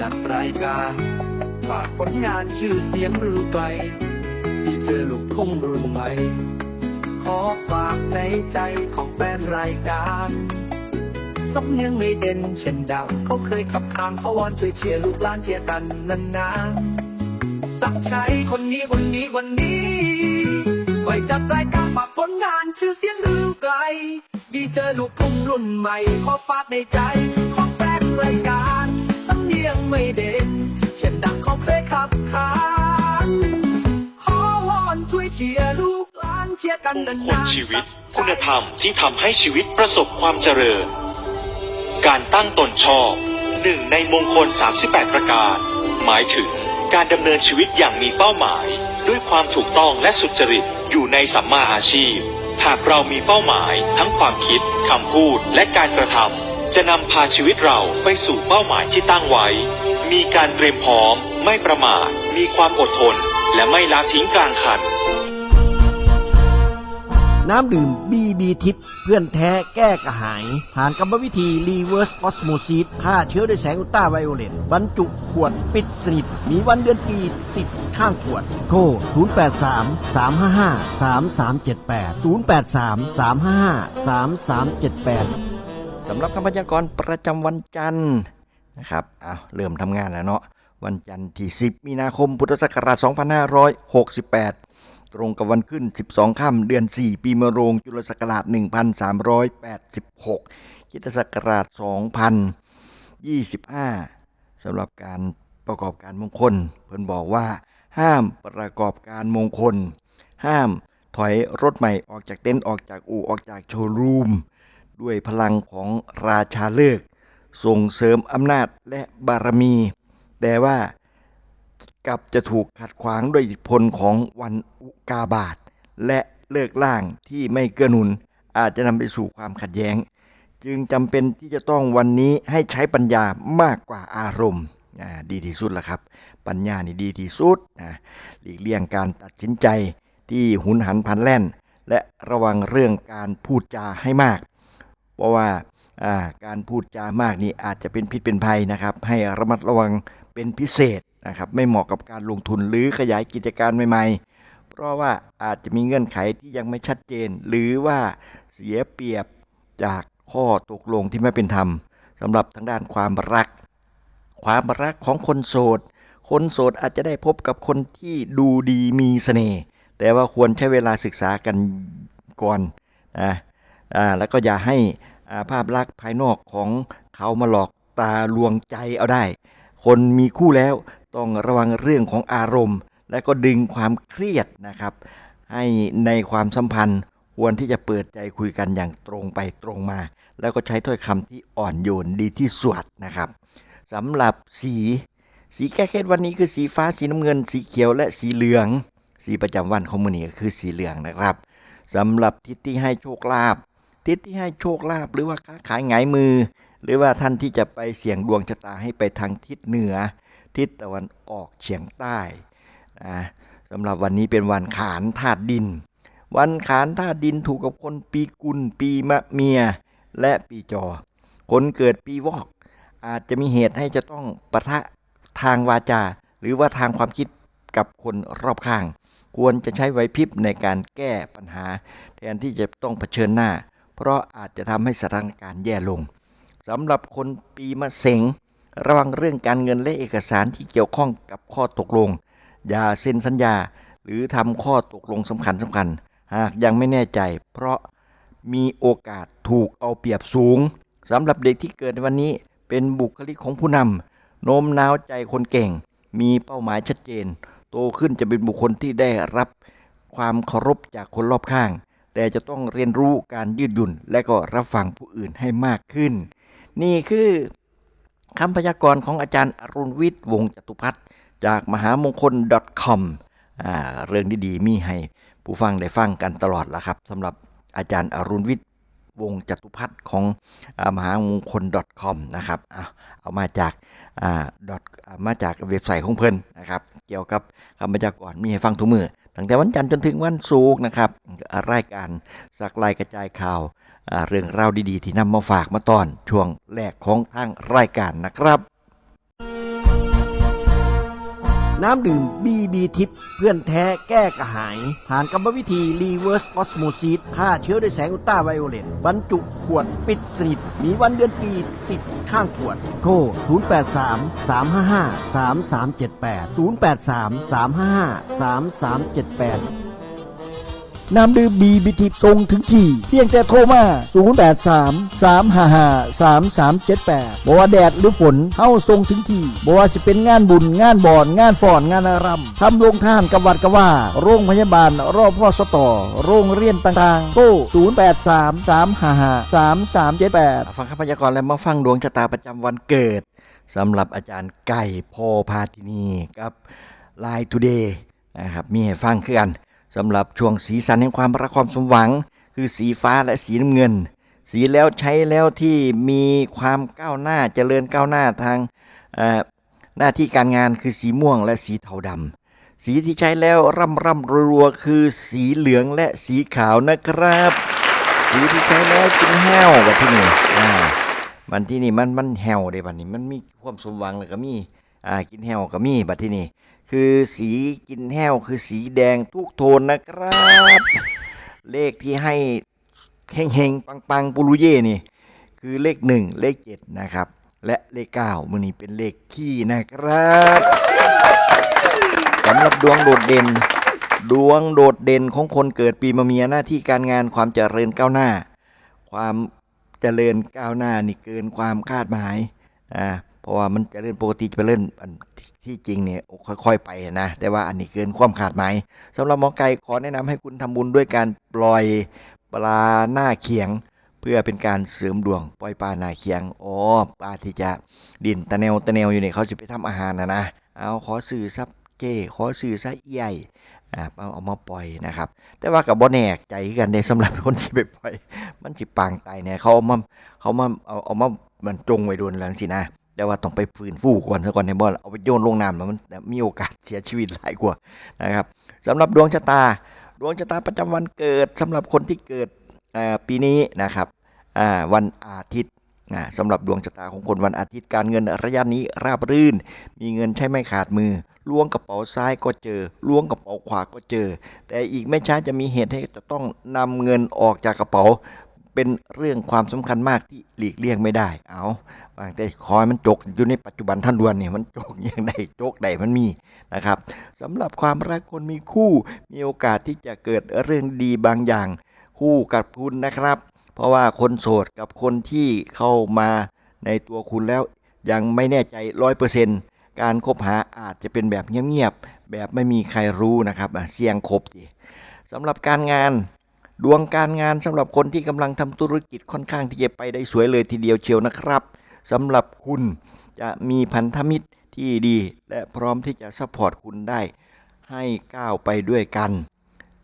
จัดรายการฝากผลงานชื่อเสียงรือไกลที่เจอลูกทุ่งรุ่นใหม่ขอฝากในใจของแฟนรายการสำเนียงไม่เด่นเช่นดาวเขาเคยขับขานเขาวอนช่วยเชียร์ลูกหลานเชียร์กันนานๆสักใช้คนนี้คนนี้วันนี้ไว้จัดรายการฝากผลงานชื่อเสียงลือไกล ดีเจอลูกทุ่งรุ่นใหม่ขอฝากในใจของแฟนรายการ ยงไม่เด่น เช่นดังเขาเคยขับขานขอวอนช่วยเชียร์ลูกหลานเชียร์กันมนางคลนๆชีวิต คุณธรรมที่ทำให้ชีวิตประสบความเจริญ การตั้งตนชอบหนึ่งในมงคล 38 ประการ หมายถึงการดำเนินชีวิตอย่างมีเป้าหมาย ด้วยความถูกต้องและสุจริตอยู่ในสัมมาอาชีพ หากเรามีเป้าหมายทั้งความคิดคำพูดและการกระทำ จะนำพาชีวิตเราไปสู่เป้าหมายที่ตั้งไว้ มีการเตรียมพร้อม ไม่ประมาท มีความอดทน และไม่ละทิ้งกลางคัน น้ำดื่ม BB ทิพเพื่อนแท้แก้กระหาย ผ่านกรรมวิธี Reverse Osmosis ฆ่าเชื้อด้วยแสงอุลตราไวโอเลตบรรจุขวดปิดสนิท มีวันเดือนปีติดข้างขวด โทร 083 355 3378 083 355 3378 สำหรับคำพยากรณ์ประจำวันจันทร์นะครับอ้าวเริ่มทำงานแล้วเนาะวันจันทร์ที่ 10 มีนาคม พุทธศักราช 2568 ตรงกับวันขึ้น 12 ค่ำเดือน 4 ปีมะโรง จุลศักราช 1386คริตศักราช 2025 สำหรับการประกอบการมงคล เพิ่นบอกว่า ห้ามประกอบการมงคล ห้ามถอยรถใหม่ออกจากเต็นท์ออกจากอู่ออกจากโชว์รูม ด้วยพลังของราชาเลิกส่งเสริมอำนาจและบารมี แต่ว่ากับจะถูกขัดขวางด้วยอิทธิพลของวันอุกาบาตและเลิกล่างที่ไม่เกื้อหนุน อาจจะนำไปสู่ความขัดแย้ง จึงจำเป็นที่จะต้องวันนี้ให้ใช้ปัญญามากกว่าอารมณ์ดีที่สุดละครับ ปัญญานี่ดีที่สุดนะหลีกเลี่ยงการตัดสินใจที่หุนหันพลันแล่น และระวังเรื่องการพูดจาให้มาก เพราะว่าการพูดจามากนี่อาจจะเป็นพิษเป็นภัยนะครับ ให้ระมัดระวังเป็นพิเศษนะครับ ไม่เหมาะกับการลงทุนหรือขยายกิจการใหม่ๆ เพราะว่าอาจจะมีเงื่อนไขที่ยังไม่ชัดเจน หรือว่าเสียเปรียบจากข้อตกลงที่ไม่เป็นธรรมสำหรับทางด้านความรัก ความรักของคนโสด คนโสดอาจจะได้พบกับคนที่ดูดีมีเสน่ห์แต่ว่าควรใช้เวลาศึกษากันก่อนนะ แล้วก็อย่าให้ภาพลักษณ์ภายนอกของเขามาหลอกตาลวงใจเอาได้ คนมีคู่แล้วต้องระวังเรื่องของอารมณ์ และก็ดึงความเครียดนะครับ ให้ในความสัมพันธ์ควรที่จะเปิดใจคุยกันอย่างตรงไปตรงมา แล้วก็ใช้ถ้อยคำที่อ่อนโยนดีที่สุดนะครับสำหรับสี สีแก้เคล็ดวันนี้คือสีฟ้าสีน้ำเงิน สีเขียวและสีเหลือง สีประจำวันของมือนี้ก็คือสีเหลืองนะครับสำหรับทิศที่ให้โชคลาภ ทิศที่ให้โชคลาภหรือว่าค้าขายหงายมือ หรือว่าท่านที่จะไปเสี่ยงดวงชะตาให้ไปทางทิศเหนือ ทิศตะวันออกเฉียงใต้นะสำหรับวันนี้เป็นวันขานธาตุดิน วันขานธาตุดินถูกกับคนปีกุล ปีมะเมีย และปีจอ คนเกิดปีวอก อาจจะมีเหตุให้จะต้องปะทะทางวาจา หรือว่าทางความคิดกับคนรอบข้าง ควรจะใช้ไหวพริบในการแก้ปัญหา แทนที่จะต้องเผชิญหน้า เพราะอาจจะทำให้สถานการณ์แย่ลงสำหรับคนปีมะเสงระวังเรื่องการเงินและเอกสารที่เกี่ยวข้องกับข้อตกลง อย่าเซ็นสัญญา หรือทำข้อตกลงสำคัญสำคัญ หากยังไม่แน่ใจ เพราะมีโอกาสถูกเอาเปรียบสูงสำหรับเด็กที่เกิดในวันนี้เป็นบุคลิกของผู้นำโน้มน้าวใจคนเก่ง มีเป้าหมายชัดเจน โตขึ้นจะเป็นบุคคลที่ได้รับความเคารพจากคนรอบข้าง แต่จะต้องเรียนรู้การยืดหยุ่น และก็รับฟังผู้อื่นให้มากขึ้น นี่คือคำพยากรณ์ของอาจารย์อรุณวิทย์วงศ์จตุพัฒน์จากมหามงคล .com เรื่องดีๆ มีให้ผู้ฟังได้ฟังกันตลอดละครับสำหรับอาจารย์อรุณวิทย์วงศ์จตุพัฒน์ของอมหามงคล .com นะครับเอาเอามาจากอ่ามาจากเว็บไซต์ของเพิ่นนะครับ เกี่ยวกับคำพยากรณ์มีให้ฟังทุกมือ ตั้งแต่วันจันทร์จนถึงวันศุกร์นะครับรายการสักลายกระจายข่าวเรื่องราวดีๆ ที่นำมาฝากมาตอนช่วงแรกของทางรายการนะครับ น้ำดื่ม BB ทิปเพื่อนแท้แก้กระหาย ผ่านกรรมวิธี Reverse Osmosis ฆ่าเชื้อด้วยแสงอุลตราไวโอเลตบรรจุขวดปิดสนิท มีวันเดือนปีติดข้างขวด โทร 083 355 3378 083 355 3378 น้ำดื่มบีบิทิปส่งถึงที่ เพียงแต่โทรมา 083 355 3378บ่ว่าแดดหรือฝนเฮาส่งถึงที่บ่ว่าสิเป็นงานบุญงานบ่อน งานฟ้อน งานอารำทำโรงท่านกับวัดกว่า โรงพยาบาลรอบพ่อสตอโรงเรียนต่างๆโทร083 355 3378 ฟังคำพยากรณ์และมาฟังดวงชะตาประจำวันเกิดสำหรับอาจารย์ไก่พอพาทินีกับไลน์ทูเดย์นะครับมีให้ฟังคือกัน สำหรับช่วงสีสันแห่งความรักความสมหวัง คือสีฟ้าและสีน้ำเงิน สีแล้วใช้แล้วที่มีความก้าวหน้าเจริญก้าวหน้าทางหน้าที่การงานคือสีม่วงและสีเทาดำสีที่ใช้แล้วร่ำร่ำรัวคือสีเหลืองและสีขาวนะครับ สีที่ใช้แล้วกินแห้วแบบที่นี่อ่ามันที่นี่มันมันแห้วเด้บัดนี้มันมีความสมหวังแล้วก็มีอ่ากินแห้วก็มีบัดที่นี่ คือสีกินแห้วคือสีแดงทุกโทนนะครับ เลขที่ให้เฮงเฮงปังปังๆปุรุเย่นี่ คือเลขหนึ่งเลขเจ็ดนะครับ และเลขเก้ามือนี้เป็นเลขขี้นะครับสำหรับดวงโดดเด่น ดวงโดดเด่นของคนเกิดปีมะเมียหน้าที่การงานความเจริญก้าวหน้า ความเจริญก้าวหน้านี่เกินความคาดหมายอ่า เพราะว่ามันจะเจริญปกติจะไปเล่นอันที่จริงเนี่ยค่อย ๆ ไปนะแต่ว่าอันนี้เกินความคาดหมายสำหรับหมอไก่ขอแนะนำให้คุณทำบุญด้วยการปล่อยปลาหน้าเขียง เพื่อเป็นการเสริมดวงปล่อยปลาหน้าเขียงอ๋อปลาที่จะดินตะแนวตะแนวอยู่เนี่ยเขาจะไปทำอาหารนะนะเอาขอสื่อซับเจขอสื่อซะใหญ่เอาเอามาปล่อยนะครับ แต่ว่ากับบ่แน่ใจกันในสำหรับคนที่ไปปล่อย มันสิปางตายเนี่ยเขาเอามาเขามาเอาเอามามันจงไว้โดนหลังสินะ แต่ว่าต้องไปฟื้นฟูก่อนซะก่อนในบ่เอาไปโยนลงน้ำแล้วมันมีโอกาสเสียชีวิตหลายกว่านะครับสำหรับดวงชะตา ดวงชะตาประจำวันเกิดสำหรับคนที่เกิดปีนี้นะครับวันอาทิตย์อ่าสำหรับดวงชะตาของคนวันอาทิตย์การเงินระยะนี้ราบรื่น มีเงินใช้ไม่ขาดมือล้วงกระเป๋าซ้ายก็เจอล้วงกระเป๋าขวาก็เจอ แต่อีกไม่ช้าจะมีเหตุให้จะต้องนำเงินออกจากกระเป๋า เป็นเรื่องความสำคัญมากที่หลีกเลี่ยงไม่ได้ เอาวางแต่คอยมันจกอยู่ในปัจจุบันท่านดวนเนี่ยมันจกอย่างใดจกใดมันมีนะครับสำหรับความรักคนมีคู่มีโอกาสที่จะเกิดเรื่องดีบางอย่าง คู่กับคุณนะครับ เพราะว่าคนโสดกับคนที่เข้ามาในตัวคุณแล้วยังไม่แน่ใจร้อยเปอร์เซ็นต์การคบหาอาจจะเป็นแบบเงียบๆแบบไม่มีใครรู้นะครับเสี่ยงคบดิสำหรับการงาน ดวงการงานสำหรับคนที่กำลังทำธุรกิจค่อนข้างที่จะไปได้สวยเลยทีเดียวเชียวนะครับสำหรับคุณจะมีพันธมิตรที่ดี และพร้อมที่จะซัพพอร์ตคุณได้ ให้ก้าวไปด้วยกัน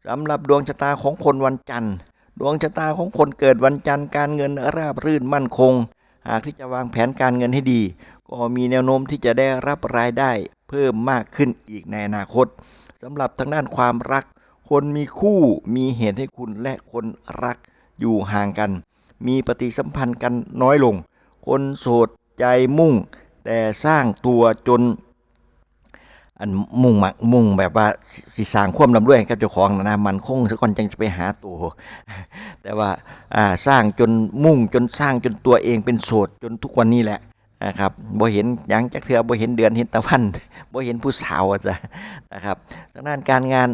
สำหรับดวงชะตาของคนวันจันทร์ ดวงชะตาของคนเกิดวันจันทร์การเงินราบรื่นมั่นคง หากที่จะวางแผนการเงินให้ดี ก็มีแนวโน้มที่จะได้รับรายได้เพิ่มมากขึ้นอีกในอนาคตสำหรับทางด้านความรัก คนมีคู่มีเหตุให้คุณและคนรักอยู่ห่างกัน มีปฏิสัมพันธ์กันน้อยลง คนโสดใจมุ่ง แต่สร้างตัวจน อันมุ่งมักมุ่งแบบว่าสิสางควมลำด้วยให้กับเจ้าของนะนะมันคงสักคนจังจะไปหาตัว แต่ว่าอ่าสร้างจนมุ่งจนสร้างจนตัวเองเป็นโสดจนทุกวันนี้แหละนะครับบ่เห็นยังจักเทือบ่เห็นเดือนเห็นตะวันบ่เห็นผู้สาวอะจ้ะนะครับทางด้านการงาน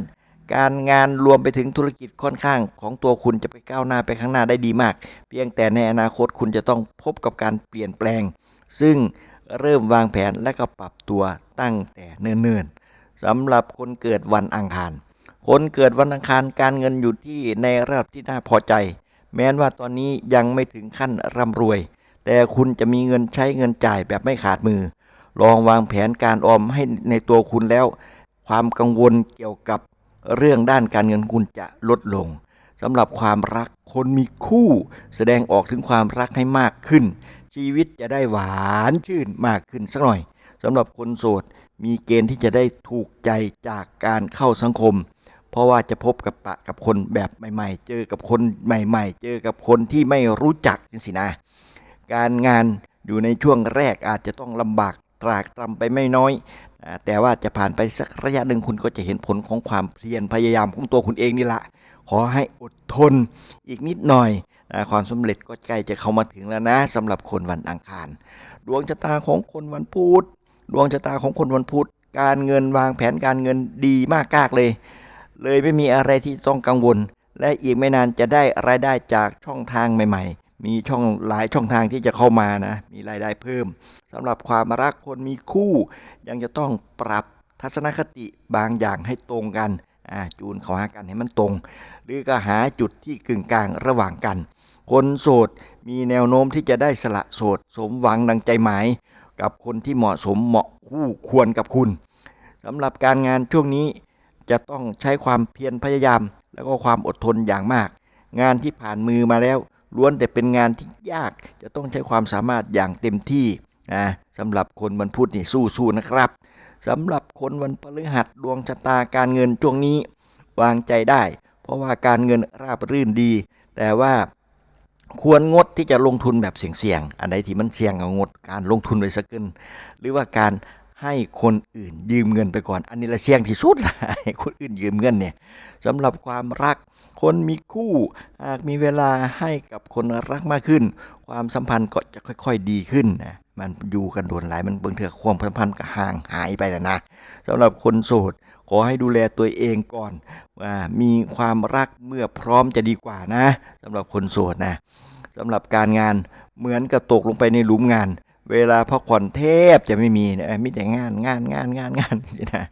การงานรวมไปถึงธุรกิจค่อนข้างของตัวคุณจะไปก้าวหน้าไปข้างหน้าได้ดีมาก เพียงแต่ในอนาคตคุณจะต้องพบกับการเปลี่ยนแปลง ซึ่งเริ่มวางแผนและก็ปรับตัวตั้งแต่เนิ่นๆสำหรับคนเกิดวันอังคาร คนเกิดวันอังคารการเงินอยู่ที่ในระดับที่น่าพอใจ แม้ว่าตอนนี้ยังไม่ถึงขั้นร่ำรวย แต่คุณจะมีเงินใช้เงินจ่ายแบบไม่ขาดมือ ลองวางแผนการออมให้ในตัวคุณแล้ว ความกังวลเกี่ยวกับ เรื่องด้านการเงินคุณจะลดลงสำหรับความรักคนมีคู่ แสดงออกถึงความรักให้มากขึ้น ชีวิตจะได้หวานชื่นมากขึ้นสักหน่อยสำหรับคนโสดมีเกณฑ์ที่จะได้ถูกใจจากการเข้าสังคม เพราะว่าจะพบกับปะกับคนแบบใหม่ ๆ เจอกับคนใหม่ ๆ เจอกับคนที่ไม่รู้จักจังสินะ การงานอยู่ในช่วงแรกอาจจะต้องลำบากตรากตรำไปไม่น้อย แต่ว่าจะผ่านไปสักระยะหนึ่งคุณก็จะเห็นผลของความเพียรพยายามของตัวคุณเองนี่แหละขอให้อดทนอีกนิดหน่อยนะความสำเร็จก็ใกล้จะเข้ามาถึงแล้วนะสำหรับคนวันอังคาร ดวงชะตาของคนวันพุธดวงชะตาของคนวันพุธการเงินวางแผนการเงินดีมากกากเลย เลยไม่มีอะไรที่ต้องกังวล และอีกไม่นานจะได้รายได้จากช่องทางใหม่ๆ มีช่องหลายช่องทางที่จะเข้ามานะ มีรายได้เพิ่มสำหรับความรักคนมีคู่ ยังจะต้องปรับทัศนคติบางอย่างให้ตรงกันจูนเข้าหากันให้มันตรง หรือก็หาจุดที่กึ่งกลางระหว่างกัน คนโสดมีแนวโน้มที่จะได้สละโสด สมหวังดังใจหมาย กับคนที่เหมาะสมเหมาะคู่ควรกับคุณสำหรับการงานช่วงนี้จะต้องใช้ความเพียรพยายาม แล้วก็ความอดทนอย่างมาก งานที่ผ่านมือมาแล้ว ล้วนแต่เป็นงานที่ยากจะต้องใช้ความสามารถอย่างเต็มที่นะสำหรับคนวันพุธนี่สู้ๆนะครับสำหรับคนวันพฤหัสดวงชะตาการเงินช่วงนี้ วางใจได้ เพราะว่าการเงินราบรื่นดี แต่ว่าควรงดที่จะลงทุนแบบเสี่ยงๆ อันใดที่มันเสี่ยงก็งดการลงทุนไว้สักเกินหรือว่าการ ให้คนอื่นยืมเงินไปก่อน อันนี้ละเสี่ยงที่สุดละให้คนอื่นยืมเงินเนี่ยสำหรับความรักคนมีคู่หากมีเวลาให้กับคนรักมากขึ้น ความสัมพันธ์ก็จะค่อยๆดีขึ้นนะมันอยู่กันโดนหลายมันเบิ่งเถื่อความสัมพันธ์ก็ห่างหายไปแล้วนะสำหรับคนโสดขอให้ดูแลตัวเองก่อนว่ามีความรักเมื่อพร้อมจะดีกว่านะสำหรับคนโสดนะสำหรับการงานเหมือนกับตกลงไปในหลุมงาน เวลาพักผ่อนเทบจะไม่มีนะมีแต่งานงานงานงานงานนะ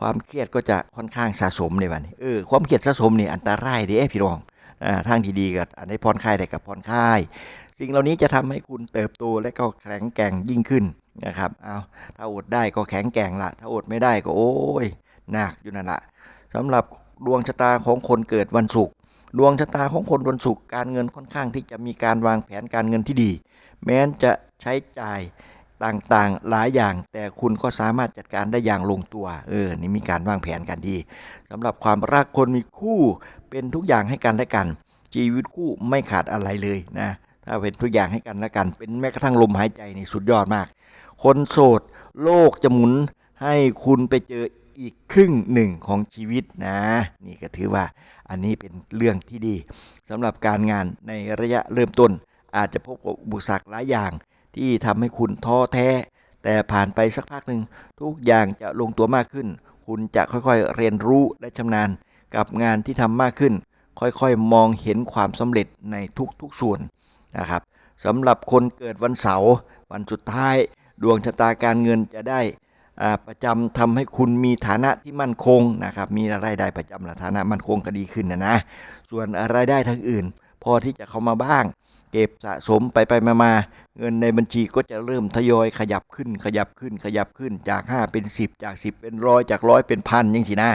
ความเครียดก็จะค่อนข้างสะสมในวันนี้เออความเครียดสะสมนี่อันตรายเด้พี่น้องทางที่ดีก็อันได้ผ่อนคลายได้กับผ่อนคลาย สิ่งเหล่านี้จะทำให้คุณเติบโตและก็แข็งแกร่งยิ่งขึ้นนะครับเอาถ้าอดได้ก็แข็งแกร่งละถ้าอดไม่ได้ก็โอ้ยหนักอยู่นั่นแหละสำหรับดวงชะตาของคนเกิดวันศุกร์ดวงชะตาของคนวันศุกร์การเงินค่อนข้างที่จะมีการวางแผนการเงินที่ดี แม้นจะใช้จ่ายต่างๆหลายอย่าง แต่คุณก็สามารถจัดการได้อย่างลงตัว เออ นี่มีการวางแผนกันดีสำหรับความรักคนมีคู่เป็นทุกอย่างให้กันและกัน ชีวิตคู่ไม่ขาดอะไรเลยนะถ้าเป็นทุกอย่างให้กันและกัน เป็นแม้กระทั่งลมหายใจนี่สุดยอดมาก คนโสด โลกจะหมุนให้คุณไปเจออีกครึ่งหนึ่งของชีวิตนะ นี่ก็ถือว่าอันนี้เป็นเรื่องที่ดีสำหรับการงานในระยะเริ่มต้น อาจจะพบกับอุปสรรคหลายอย่าง ที่ทำให้คุณท้อแท้ แต่ผ่านไปสักพักหนึ่งทุกอย่างจะลงตัวมากขึ้น คุณจะค่อยๆเรียนรู้และชำนาญกับงานที่ทำมากขึ้น ค่อยๆ มองเห็นความสำเร็จในทุกๆส่วนนะครับสำหรับคนเกิดวันเสาร์วันสุดท้าย ดวงชะตาการเงินจะได้ประจำทำให้คุณมีฐานะที่มั่นคงนะครับมีรายได้ประจำและฐานะมั่นคงก็ดีขึ้นนะนะส่วนรายได้ทางอื่น พอที่จะเข้ามาบ้าง เก็บสะสมไปไปมามาเงินในบัญชีก็จะเริ่มทยอยขยับขึ้นขยับขึ้นขยับขึ้นจาก 5 เป็น 10 จาก 10 เป็นร้อยจากร้อยเป็นพันยังสินะ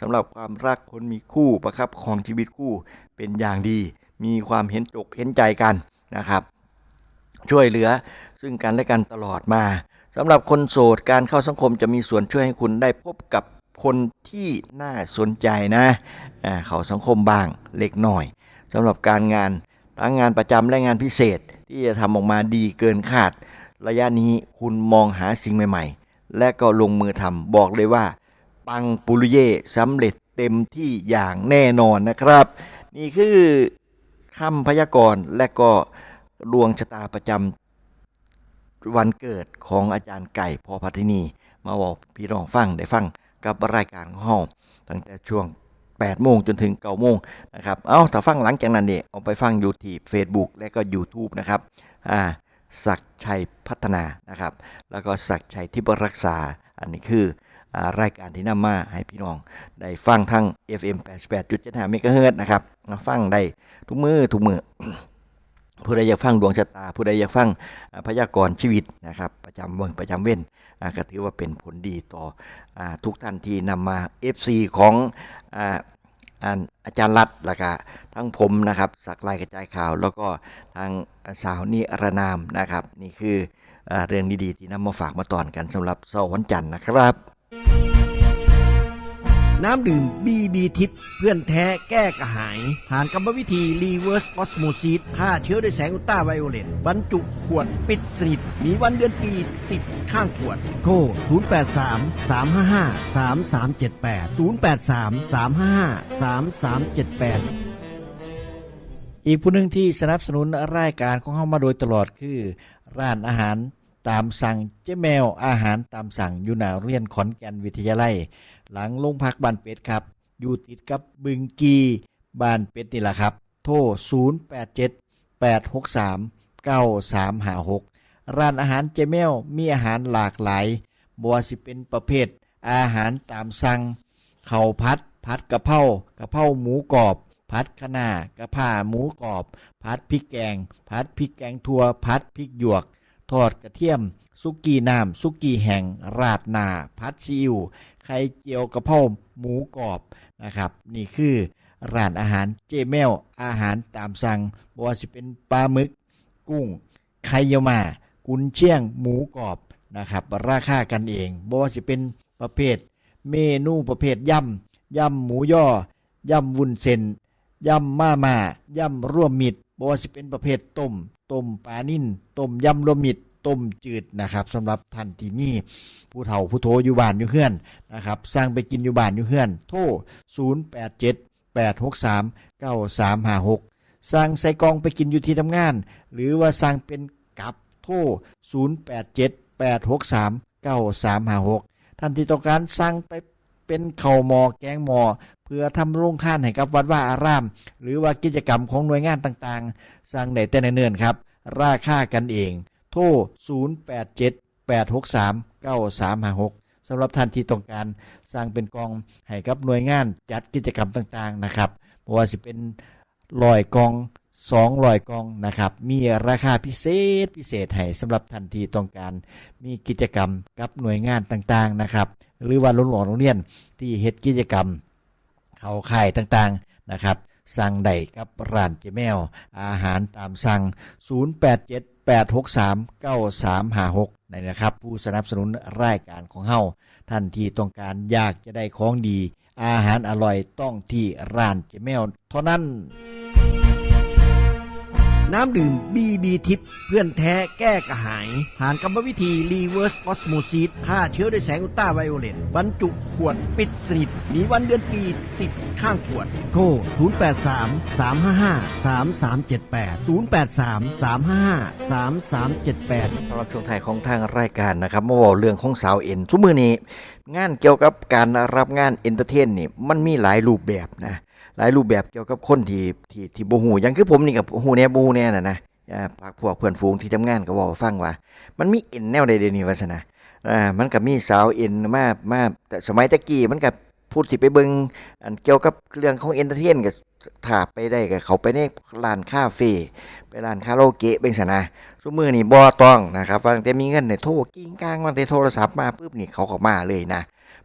สำหรับความรักคนมีคู่ประคับของชีวิตคู่เป็นอย่างดี มีความเห็นจกเห็นใจกันนะครับ ช่วยเหลือซึ่งกันและกันตลอดมาสำหรับคนโสดการเข้าสังคมจะมีส่วนช่วยให้คุณได้พบกับคนที่น่าสนใจนะเข้าสังคมบ้างเล็กน้อยสำหรับการงาน ทั้งงานประจำและงานพิเศษ ที่จะทำออกมาดีเกินคาด ระยะนี้คุณมองหาสิ่งใหม่ๆ และก็ลงมือทำบอกเลยว่า ปังปุริเย่สำเร็จเต็มที่อย่างแน่นอนนะครับ นี่คือคำพยากรณ์และก็ดวงชะตาประจำวันเกิดของอาจารย์ไก่พอพัทินี มาบอกพี่น้องฟังได้ฟังกับรายการของเราตั้งแต่ช่วง 8โมงจนถึง9โมงนะครับ เอาถ้าฟังหลังจากนั้นเนี่ยเอาไปฟังอยู่ที่ Facebook และก็ YouTube นะครับอ่าศักชัยพัฒนานะครับ แล้วก็ศักชัยทิพรักษา อันนี้คืออรายการที่นำมาให้พี่น้อง ได้ฟังทั้ง FM 88.75เมกะเฮิรตนะครับมาฟังได้ทุกมือทุกมือผู้ใดอยากฟังดวงชะตา ผู้ใดอยากฟังพยากรณ์ชีวิตนะครับ ประจำเมืองประจำเว้น ก็ถือว่าเป็นผลดีต่ออทุกท่านที่นำมา FC ของอาอาอาจารย์รัตน์แล้วก็ทั้งผมนะครับสักลายกระจายข่าว แล้วก็ทางสาวนิรนามนะครับ นี่คืออเรื่องดีๆที่นำมาฝากมาตอนกันสำหรับเสาร์วันจันทร์นะครับ น้ำดื่มบีบีทิพย์เพื่อนแท้แก้กระหาย ผ่านกรรมวิธีรีเวิร์สออสโมซิสฆ่าเชื้อด้วยแสงอุลตราไวโอเลตบรรจุขวดปิดสนิทมีวันเดือนปีติดข้างขวด โทร 083 355 3378 083 355 3378อีกผู้หนึ่งที่สนับสนุนรายการของเฮามาโดยตลอดคือ ร้านอาหารตามสั่งเจ๊แมวอาหารตามสั่งอยู่หน้ารงเรียนขอนแก่นวิทยาลัย หลังโรงพักบ้านเป็ดครับ อยู่ติดกับบึงกีบ้านเป็ดนี่แหละครับ โทร 087 863 9356 ร้านอาหารเจแมวมีอาหารหลากหลายบ่ว่าสิเป็นประเภท อาหารตามสั่งเข้าวผัดผัดกระเพรากระเพราหมูกรอบผัดคนากระเพราหมูกรอบผัดพริกแกงผัดพริกแกงทั่วผัดพริกหยวก ทอดกระเทียม สุกี้น้ำสุกี้แห้งราดหนาผัดซีอิ๊วไข่เจียวกระเพราหมูกรอบนะครับ นี่คือร้านอาหารเจแมวอาหารตามสั่งบ่ว่าสิเป็นปลาหมึก กุ้ง ไข่เยมา กุนเชียง หมูกรอบนะครับ ราคากันเองบ่ว่าสิเป็นประเภท เมนูประเภทยำยำหมูย่อยำวุ้นเส้นยำมาม่ายำร่วมมิตร บ่ว่าสิเป็นประเภทต้มต้มปลานิ่นต้มยำรวมมิตรต้มจืดนะครับสำหรับท่านที่มีผู้เฒ่าผู้โทอยู่บ้านอยู่เฮือนนะครับ สร้างไปกินอยู่บ้านอยู่เฮือน โทร087 863 9356สั่งใส่กองไปกินอยู่ที่ทำงาน หรือว่าสั่งเป็นกับโทร087 863 9356 ท่านที่ต้องการสั่งไปเป็นข้าวหมอแกงหมอ พื่อทำโรงทานให้กับวัดว่าอาราม หรือว่ากิจกรรมของหน่วยงานต่างๆสั่งได้แต่เนิ่นๆครับ ราคากันเอง โทร 087 863 9356สำหรับท่านที่ต้องการสร้างเป็นกองให้กับหน่วยงานจัดกิจกรรมต่างๆนะครับว่าสิเป็นลอยกองสองลอยกองนะครับ มีราคาพิเศษพิเศษให้สำหรับท่านทีต้องการมีกิจกรรมกับหน่วยงานต่างๆนะครับ หรือว่าโรงหลวงโรงเรียนที่เฮ็ดกิจกรรม เขาค่ายต่างๆนะครับ สั่งได้กับร้านเจแมว อาหารตามสั่ง 087 863 9356นี่นะครับ ผู้สนับสนุนรายการของเฮาท่านที่ต้องการอยากจะได้ของดี อาหารอร่อยต้องที่ร้านเจแมวเท่านั้น น้ำดื่มบีบีทิพย์เพื่อนแท้แก้กระหาย ผ่านกรรมวิธีรีเวิร์สออสโมซิสฆ่าเชื้อด้วยแสงอุลตราไวโอเลตบรรจุขวดปิดสนิทมีวันเดือนปีติดข้างขวด โทร 083 355 3378 083 355 3378สำหรับช่วงท้ายของทางรายการนะครับมาบอกเรื่องของสาวเอ็นทุกมือนี้ งานเกี่ยวกับการรับงานเอนเตอร์เทนนี่มันมีหลายรูปแบบนะ หลายรูปแบบเกี่ยวกับคนที่ที่ที่บ่ฮู้อย่างคือผมนี่กับฮู้แน่บ่ฮู้แน่น่ะนะอ่าพวกพวกเพื่อนฝูงที่ทำงานก็เว้าให้ฟังว่า มันมีเอ็นแนวใดเดี๋ยวนี้ว่าซั่นะอ่ามันก็มีสาวเอ็นมามาแต่สมัยตะกี้มันก็พูดที่ไปเบิ่งอันเกี่ยวกับเรื่องของเอนเตอร์เทนก็ถ้าไปได้ก็เขาไปในร้านคาเฟ่ไปร้านคาราโอเกะเป็นซั่นะซุมือนี่บ่ต้องนะครับฟังแต่มีเงินเนี่ยโทรกิ้งกลางว่าแต่โทรศัพท์มาปุ๊บนี่เขาก็มาเลยนะ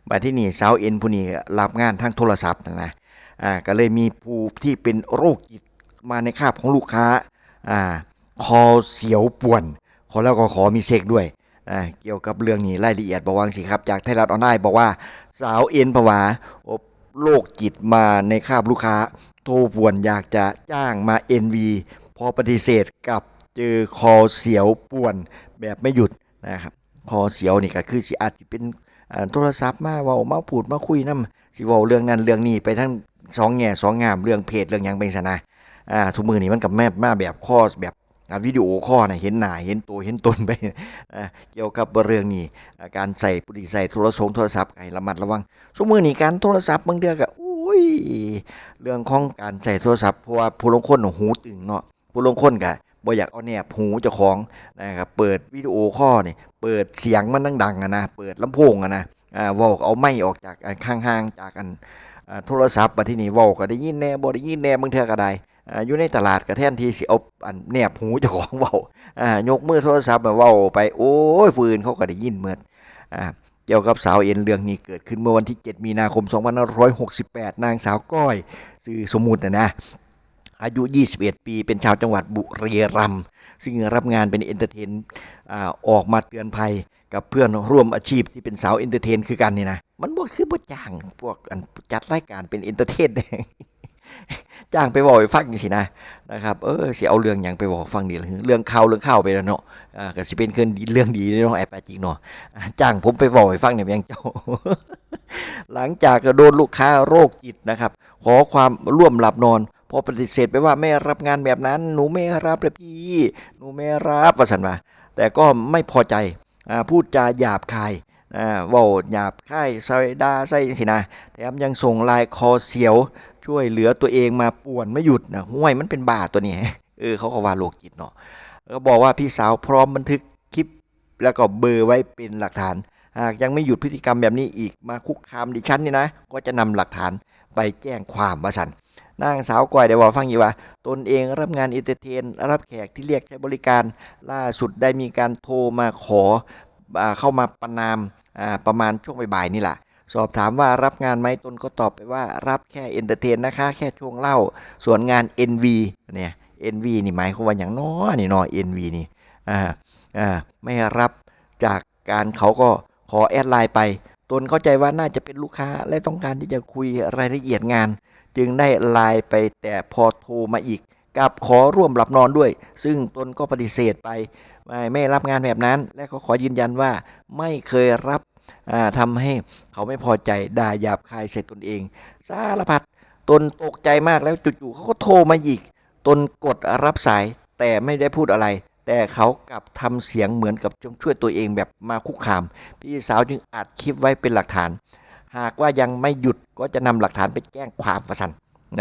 บัดที่นี่สาวเอ็นผู้นี้รับงานทางโทรศัพท์นะนะ อ่าก็เลยมีผู้ที่เป็นโรคจิตมาในคาบของลูกค้าอ่าคอเสียวป่วน ขอแล้วก็ขอมีเซ็กด้วยอ่าเกี่ยวกับเรื่องนี้รายละเอียดบอกว่าสิครับ จากไทยรัฐออนไลน์บอกว่าสาวเอ็นผวาโรคจิตมาในคาบลูกค้า โทรป่วนอยากจะจ้างมา NV พอปฏิเสธกับเจอคอเสียวป่วนแบบไม่หยุดนะครับคอเสียวนี่ก็คือสิอาจจะเป็นโทรศัพท์มาเว้ามาพูดมาคุยนํสิเว้าเรื่องนั้นเรื่องนี้ไปทั้ง สองแง่สองงามเรื่องเพศเรื่องยังเป็นซะนะอ่าทุกมือนี้มันกับแม่มาแบบข้อแบบวิดีโอข้อนะเห็นหน้าเห็นตัวเห็นตนไปอ่าเกี่ยวกับเรื่องนี้การใส่ปุริใส่โทรศัพท์โทรศัพท์ให้ระมัดระวังสมมือนี้การโทรศัพท์บางเดือก็อุ้ยเรื่องของการใส่โทรศัพท์เพราะว่าผู้ลงคนน่ะหูตึงเนาะผู้ลงคนก็บ่อยากเอาแนบหูเจ้าของนะครับเปิดวิดีโอคอนี่เปิดเสียงมันดังๆอะนะเปิดลำโพงอะนะอ่าว้าก็เอาไม้ออกจากข้างๆจากอัน โทรศัพท์มาที่นี่เว้าก็ได้ยินแน่บ่ได้ยินแน่บางเทื่อก็ได้อยู่ในตลาดก็แท่นที่สิเอาอันแนบหูเจ้าของเว้าอ่ายกมือโทรศัพท์มาเว้าไปโอ้ยผู้อื่นเขาก็ได้ยินเหมือนอ่าเกี่ยวกับสาวเอ็นเรื่องนี้เกิดขึ้นเมื่อวันที่ 7 มีนาคม 2568 นางสาวก้อยสื่อสมมุตินะนะอายุ 21 ปี เป็นชาวจังหวัดบุรีรัมย์ซึ่งรับงานเป็นเอนเตอร์เทนออกมาเตือนภัย กับเพื่อนร่วมอาชีพที่เป็นสาวเอนเตอร์เทน คือกันนี่นะมันบ่คือบ่จ้างพวกอันจัดรายการเป็นเอนเตอร์เทนจ้างไปบอกไปฟังจังซี่นะนะครับเออสิเอาเรื่องหยังไปบอกฟังดีเรื่องข่าวเรื่องข่าวไปแล้วเนาะอ่าก็สิเป็นเรื่องดีเรื่องดีเนาะไอ้ปจริงเนาะอ่าจ้างผมไปบอกไปฟังเนี่ยยังเจ้า หลังจากโดนลูกค้าโรคจิตนะครับ ขอความร่วมหลับนอนพอปฏิเสธไปว่าไม่รับงานแบบนั้น หนูไม่รับเลยพี่หนูไม่รับว่าสันว่าแต่ก็ไม่พอใจ พูดจาหยาบคายอ่าเว่าหยาบคายใส่ดาใส่สินะแถมยังส่งลายคอเสียว ช่วยเหลือตัวเองมาป่วนไม่หยุดนะห้วยมันเป็นบาตัวนี้เออเขาก็ว่าโรคจิตเนาะก็บอกว่าพี่สาวพร้อมบันทึกคลิป แล้วก็เบอร์ไว้เป็นหลักฐานหากยังไม่หยุดพฤติกรรมแบบนี้อีกมาคุกคามดิฉันนี่นะ ก็จะนำหลักฐานไปแจ้งความมาสัน นางสาวก้อยได้บอกฟังอยู่ว่า ตนเองรับงานเอนเตอร์เทน รับแขกที่เรียกใช้บริการล่าสุดได้มีการโทรมาขออาเข้ามาประนามาประมาณช่วงบ่ายๆนี่แหละสอบถามว่ารับงานไหมตนก็ตอบไปว่ารับแค่เอนเตอร์เทนนะคะ แค่ช่วงเล่า ส่วนงาน NV เนี่ย NV นี่หมายความว่าอย่างน้อนี่นอ NV นี่อ่าอ่าไม่รับจากการเขาก็ขอแอดไลน์ไป ตนเข้าใจว่าน่าจะเป็นลูกค้าและต้องการที่จะคุยรายละเอียดงาน จึงได้ไลน์ไปแต่พอโทรมาอีกกับขอร่วมหลับนอนด้วย ซึ่งตนก็ปฏิเสธไป ไม่ไม่รับงานแบบนั้น และก็ขอยืนยันว่าไม่เคยรับอ่าทำให้เขาไม่พอใจด่าหยาบคายใส่ตนเอง สารพัดตนตกใจมากแล้วจู่ๆเขาก็โทรมาอีก ตนกดรับสายแต่ไม่ได้พูดอะไร แต่เขากลับทำเสียงเหมือนกับจงช่วยตัวเองแบบมาคุกคาม พี่สาวจึงอัดคลิปไว้เป็นหลักฐาน หากว่ายังไม่หยุดก็จะนำหลักฐานไปแจ้งความประสัน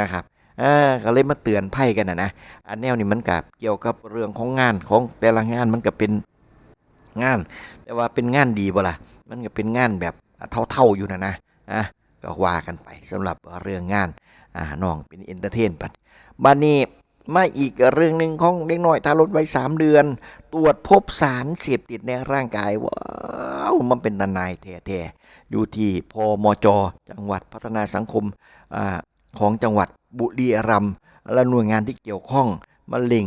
นะครับอ่าก็เลยมาเตือนไพ่กันนะนะอันแนวนี้มันกับเกี่ยวกับเรื่องของงานของแต่ละงานมันก็เป็นงาน แต่ว่าเป็นงานดีบ่ล่ะมันก็เป็นงานแบบเท่าๆอยู่นะนะอะก็ว่ากันไปสำหรับเรื่องงานอ่าน้องเป็นเอนเตอร์เทนปัดบ้านนี้ มาอีกเรื่องหนึ่งของเด็กน้อยทารกวัยสามเดือน ตรวจพบสารเสพติดในร่างกายว้าวมันเป็นตนายแท้ๆอยู่ที่พมจ จังหวัดพัฒนาสังคมอของจังหวัดบุรีรัมย์และหน่วยงานที่เกี่ยวข้องมาเล็ง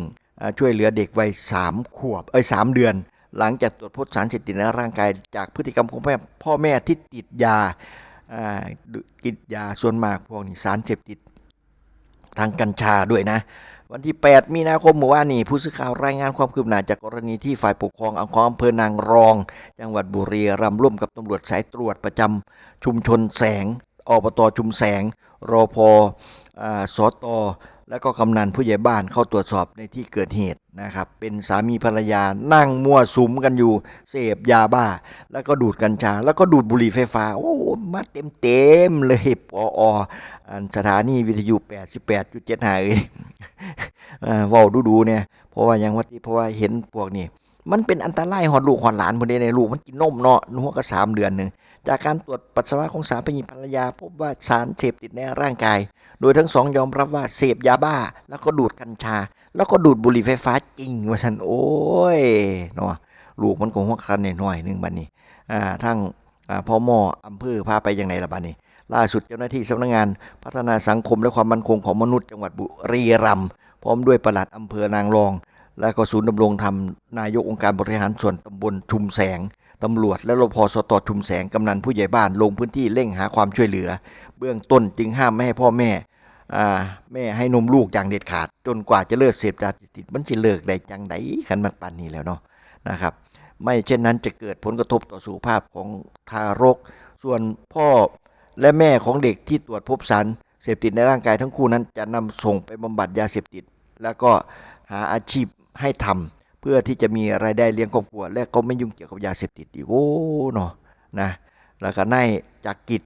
ช่วยเหลือเด็กวัยสามขวบเอ้ยสามเดือน หลังจากตรวจพบสารเสพติดในร่างกายจากพฤติกรรมของพ่อแม่ที่ติดยาติดยาส่วนมากพวกนี้สารเสพติดทางกัญชาด้วยนะ วันที่ 8 มีนาคมหมู่ว่านนี้ผู้สื่อข่าวรายงานความคืบหน้าจากกรณีที่ฝ่ายปกครองอำเภอนางรอง จังหวัดบุรีรัมย์ร่วมกับตำรวจสายตรวจประจำชุมชนแสงอบตชุมแสง รอพอ่าสตและก็กำนันผู้ใหญ่บ้านเข้าตรวจสอบในที่เกิดเหตุนะครับ เป็นสามีภรรยานั่งมั่วสุมกันอยู่ เสพยาบ้า แล้วก็ดูดกัญชา แล้วก็ดูดบุหรี่ไฟฟ้า โอ้มาเต็มเต็มเลยปออสถานีวิทยุ 88.75เอ้ยอ่า เว้าดูๆเนี่ยเพราะว่ายังว่าที่เพราะว่าเห็นพวกนี้มันเป็นอันตรายหอดลูกหอดหลานพอดีในลูกมันกินนมเนาะหัวก็สามเดือนหนึ่งจากการตรวจปัสสาวะของสามีภรรยา พบว่าสารเสพติดในร่างกาย โดยทั้งสองยอมรับว่าเสพยาบ้า แล้วก็ดูดกัญชา แล้วก็ดูดบุหรี่ไฟฟ้าจริงว่าฉันโอ้ยเนาะลูกมันคงหัวคันหน่อยหนึ่งบัดนี้อ่าทั้งอ่าพ่อหมออำเภอพาไปยังไงล่ะบัดนี้ ล่าสุดเจ้าหน้าที่สำนักงานพัฒนาสังคมและความมั่นคงของมนุษย์จังหวัดบุรีรัมย์พร้อมด้วยปลัดอำเภอนางรอง และก็ศูนย์ดำรงธรรมนายกองค์การบริหารส่วนตำบลชุมแสงตำรวจและรพสตชุมแสงกำนันผู้ใหญ่บ้านลงพื้นที่เร่งหาความช่วยเหลือ เบื้องต้นจึงห้ามไม่ให้พ่อแม่แม่ให้นมลูกอย่างเด็ดขาด จนกว่าจะเลิกเสพยาเสพติดมันจะเลิกได้จังไดขันมันปานนี้แล้วเนาะนะครับ ไม่เช่นนั้นจะเกิดผลกระทบต่อสุขภาพของทารก ส่วนพ่อ และแม่ของเด็กที่ตรวจพบสารเสพติดในร่างกายทั้งคู่นั้นจะนำส่งไปบำบัดยาเสพติด แล้วก็หาอาชีพให้ทำเพื่อที่จะมีรายได้เลี้ยงครอบครัว และก็ไม่ยุ่งเกี่ยวกับยาเสพติดอีกโอ้เนาะนะแล้วก็นายจากกิจ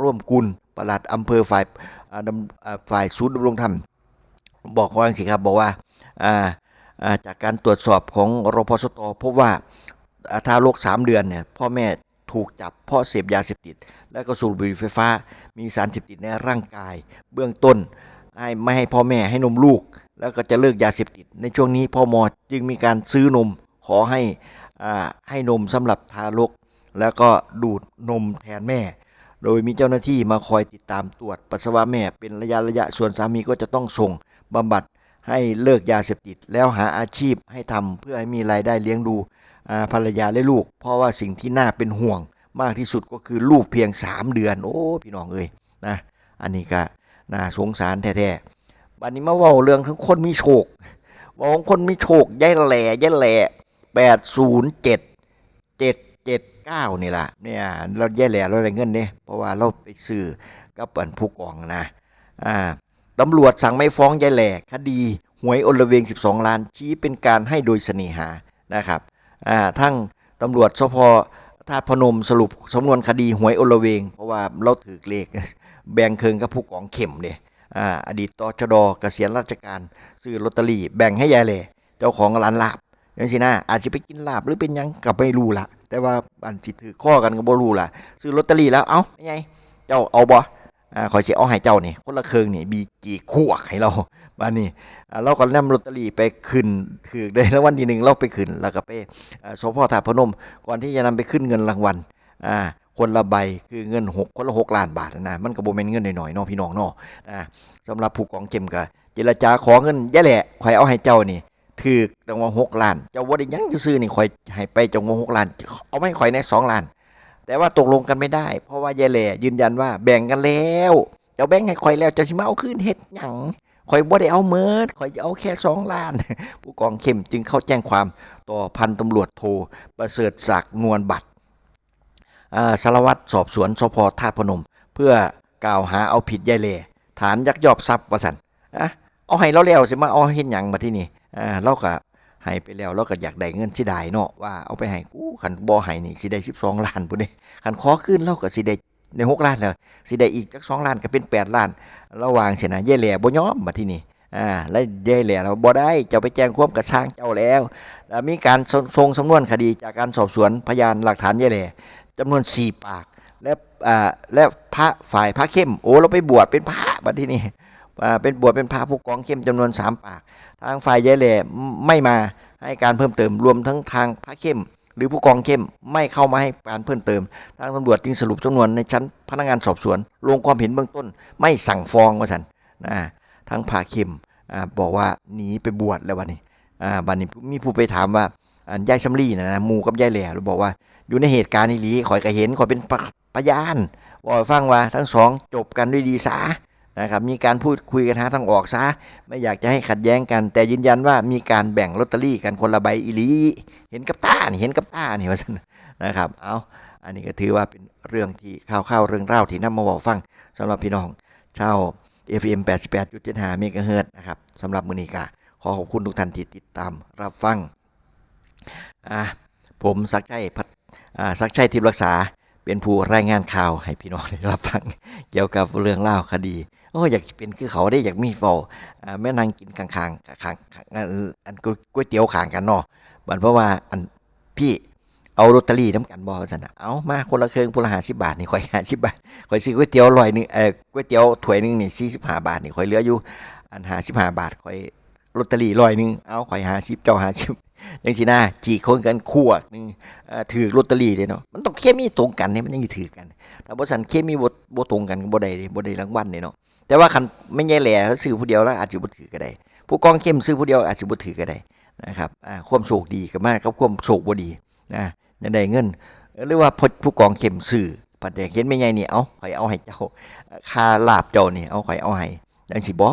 ร่วมกุลปลัดอำเภอฝ่ายอ่าดำอ่าฝ่ายศูนย์ดำรงธรรมบอกว่าสิครับบอกว่าจากการตรวจสอบของรพสตพบว่าอ่าทารกสามเดือนเนี่ยพ่อแม่ ถูกจับเพราะเสพยาเสพติด และก็สูบบุหรี่ไฟฟ้า มีสารเสพติดในร่างกาย เบื้องต้นให้ไม่ให้พ่อแม่ให้นมลูก แล้วก็จะเลิกยาเสพติด ในช่วงนี้พ่อหมอจึงมีการซื้อนมขอให้อ่าให้นมสำหรับทารก แล้วก็ดูดนมแทนแม่ โดยมีเจ้าหน้าที่มาคอยติดตามตรวจปัสสาวะแม่เป็นระยะระยะส่วนสามีก็จะต้องส่งบำบัดให้เลิกยาเสพติด แล้วหาอาชีพให้ทำเพื่อให้มีรายได้เลี้ยงดู ภรรยาและลูก เพราะว่าสิ่งที่น่าเป็นห่วงมากที่สุดก็คือลูกเพียง 3 เดือน โอ้พี่น้องเอ้ยนะอันนี้ก็น่าสงสารแท้ๆบัดนี้มาว้าเรื่องทั้งคนมีโชคว่าของคนมีโชคยายแหล่ยายแหล่807 779นี่ล่ะเนี่ยเราแย่แหล่เราได้เงินเนี่ยเพราะว่าเราไปซื้อกับปันผู้กองนะอ่าตำรวจสั่งไม่ฟ้องยายแหล่คดี หวยอลเวง 12 ล้านชี้เป็นการให้โดยเสน่หานะครับ ทั้งตำรวจสพธาตุพนมสรุปสำนวนคดีหวยอลเวง เพราะว่าเราถือเลขแบ่งเคิงกับผู้กองเข็มเนี่ยออดีตตชดเกษียณราชการ ซื้อลอตเตอรี่แบ่งให้ยายแหล่เจ้าของร้านลาบยังสินะอาจจะไปกินลาบหรือเป็นยังก็ไม่รู้ละแต่ว่าอันสิตถือข้อกันก็บ่รู้ละซื้อลอตเตอรี่แล้วเอ้าไม่ไงเจ้าเอาบ่อ่าขอยสิเอาให้เจ้านี่คนละเครื่องนี่มีกี่ขวกให้เรา บ้านนี้อ่เราก็นำลอตเตอรี่ไปขึ้นถือได้รางวัลที่หนึ่งเราไปขึ้นแล้วก็ไปสพธาพนม ก่อนที่จะนำไปขึ้นเงินรางวัลอ่าคนละใบคือเงินหกคนละหกล้านบาทนะมันก็บ่แม่นเงินหน้อยๆเนาะพี่น้องเนาะอ่าสำหรับผู้กองเข็มก็เจรจาขอเงินแย่แหละข่อยเอาให้เจ้านี่ถือจังว่าหกล้าน เจ้าว่าได้ยังซื้อนี่ข่อยให้ไปจังว่าหกล้าน เอาไม่ข่อยในสองล้าน แต่ว่าตกลงกันไม่ได้ เพราะว่าแยายแหล่ยืนยันว่าแบ่งกันแล้ว เจ้าแบ่งให้ข่อยแล้วเจ้าสิมาเอาคืนเฮ็ดหยัง ข่อยบ่ได้เอาเมิดข่อยจะเอาแค่สองล้าน ผู้กองเข้มจึงเข้าแจ้งความต่อพันตำรวจโทประเสริฐศักดิ์นวลบัตรอ่าสารวัตรสอบสวนสพธาพนม เพื่อกล่าวหาเอาผิดยายแหล่ฐานยักยอกทรัพย์ว่าซั่นอะเอาให้เราแล้วสิมาเอาเฮ็ดหยังมาที่นี่อ่าเราก็ให้ไปแล้วเราก็อยากได้เงินสิได้เนาะว่าเอาไปให้กูคันบ่ให้นี่สิได้12ล้านพุ่นเด้คันขอคืนเราก็สิได้ ใน6ล้านแล้วสิได้อีกจัก2ล้านก็เป็น8ล้าน ระหว่างเสินะยายแหล่บ่ยอมบัดทีนี้อ่าแล้วยายแหล่เราบ่ได้จ้าไปแจ้งความกับช่างเจ้าแล้วแล้วมีการส่งส่งสำนวนคดีจากการสอบสวนพยานหลักฐานยายแหล่จำนวน4ปากและอ่าและพระฝ่ายพระเข้มโอ้เราไปบวชเป็นพระบัดทีนี้อ่าเป็นบวชเป็นพระผู้กองเข้มจำนวน3ปาก ทางฝ่ายยายแหล่ไม่มาให้การเพิ่มเติมรวมทั้งทางพระเข้ม หรือผู้กองเข้มไม่เข้ามาให้การเพิ่มเติม ทางตำรวจจึงสรุปจำนวนในชั้นพนักงานสอบสวน ลงความเห็นเบื้องต้น ไม่สั่งฟ้องว่าสันนะทั้งพาเข้มอบอกว่าหนีไปบวชแล้ววันนี้อ่าบัดนี้มีผู้ไปถามว่าอันยายสำลีนะนะมูกับยายแหล่บอกว่าอยู่ในเหตุการณ์นี้หลีขอยก็เห็นขอยเป็นพยานบอกฟังว่าทั้งสองจบกันด้วยดีซะ นะครับมีการพูดคุยกันหาทางออกซะไม่อยากจะให้ขัดแย้งกัน แต่ยืนยันว่ามีการแบ่งลอตเตอรี่กันคนละใบอีลีเห็นกับตาเห็นกับตานี่ว่าซั่นนะครับเอาอันนี้ก็ถือว่าเป็นเรื่องที่ข่าวๆเรื่องเล่าที่นำมาบอกฟังสำหรับพี่น้องเช่า FM 88.75เมกะเฮิรตนะครับสำหรับมือนีกะขอขอบคุณทุกท่านที่ติดตามรับฟังอะผมสักชัยพัฒอ่าสักชัยทิพย์รักษาเป็นผู้รายงานข่าวให้พี่น้องได้รับฟัง เกี่ยวกับเรื่องเล่าคดี โอ้อยากเป็นคือเขาได้อยากมีเฝ้าอ่าแม่นางกินข้างๆข้างอันก๋วยเตี๋ยวข้างกันเนาะบันเพราะว่าอันพี่เอาลอตเตอรี่น้ำกันบ่ซั่นเอามาคนละเครื่องคนละ50บาทนี่ข่อย50บาทข่อยซื้อก๋วยเตี๋ยวร้อยหนึงเอ่อก๋วยเตี๋ยวถ้วยหนึงนี่45บห้าบาทนี่ข่อยเหลืออยู่อัน55บห้าบาทข่อยลอตเตอรี่ร้อยหนึงเอาข่อย50เจ้า50 จังซี่นะจีคนกันขวดหนึงเอ่อถือลอตเตอรี่เด้เนาะมันต้องเคมีตรงกันเนี่ยมันยังถือกันถ้าบ่ซั่นเคมีบ่บ่ตรงกันบ่ได้เด้บ่ได้รางวัลเด้เนาะแต่ว่าคันไม่ใช่แหล่เขาซื้อผู้เดียวแล้วอาจจะบ่ถือก็ได้ผู้กองเข้มซื้อผู้เดียวอาจจะบ่ถือก็ได้นะครับอ่าความโชคดีกับมากับความโชคบ่ดีนะยังได้เงิน หรือว่าพผู้กองเข้มซื้อปัดแต่เห็นไม่ใหญ่นี่เอาข่อยเอาให้เจ้าคาลาบเจ้านี่เอาข่อยเอาให้จังสิบ่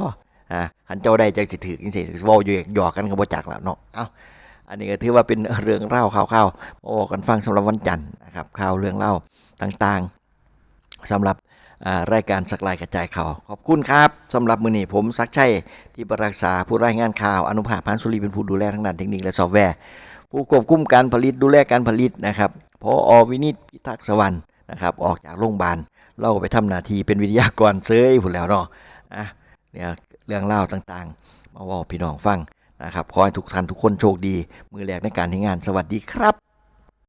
อ่าคันเจ้าได้จังสิถือจังสิเว้าอยู่หยอกกันก็บ่จักแล้วเนาะเอ้า อันนี้ก็ถือว่าเป็นเรื่องเล่าข่าวๆมาบอกกันฟังสำหรับวันจันทร์นะครับข่าวเรื่องเล่าต่างๆสำหรับรายการสักลายกระจายข่าว ขอบคุณครับสำหรับมือนี้ผมสักชัยที่ปรักษาผู้รายงานข่าวอนุภาพพันสุรีเป็นผู้ดูแลทางด้านเทคนิคและซอฟต์แวร์ ผู้ควบคุมการผลิตดูแลการผลิตนะครับพออวินิตพิทักษ์สวรรค์นะครับออกจากโรงพยาบาลเราไปทำหน้าที่เป็นวิทยากรเซยผุนแล้วเนาะอะเนี่ยเรื่องเล่าต่างๆ มาบอกพี่น้องฟัง นะครับขอให้ทุกท่านทุกคนโชคดี มือแรกในการทำงานสวัสดีครับ